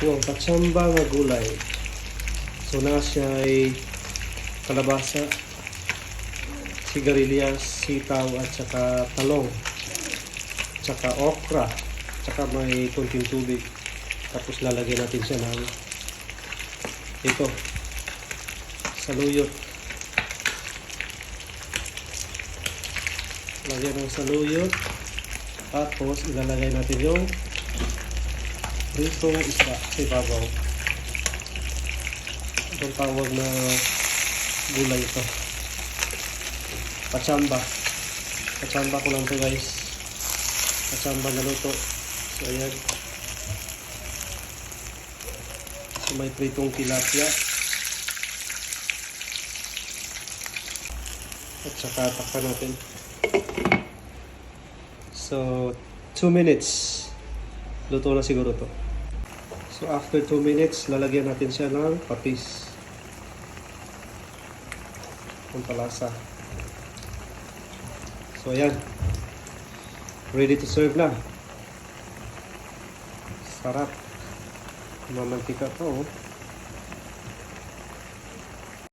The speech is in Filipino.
Yung patsamba nga gulay. So na siya ay kalabasa, sigarilyas, sitaw at saka talong. Tsaka okra. Tsaka may kunting tubig. Tapos lalagyan natin siya ng ito. Saluyot. Lagyan ng saluyot. Tapos ilalagay natin yung pritong isda sa ibabaw. Itong tawag na gulay ito. Pachamba. Pachamba ko lang to guys. Pachamba na luto. So ayan. So may pritong tilapia. At saka takpan natin. So, 2 minutes. Luto na siguro to. So, after 2 minutes, lalagyan natin siya ng patis. Ang palasa. So, ayan. Ready to serve na. Sarap. Mamantika pa, oh.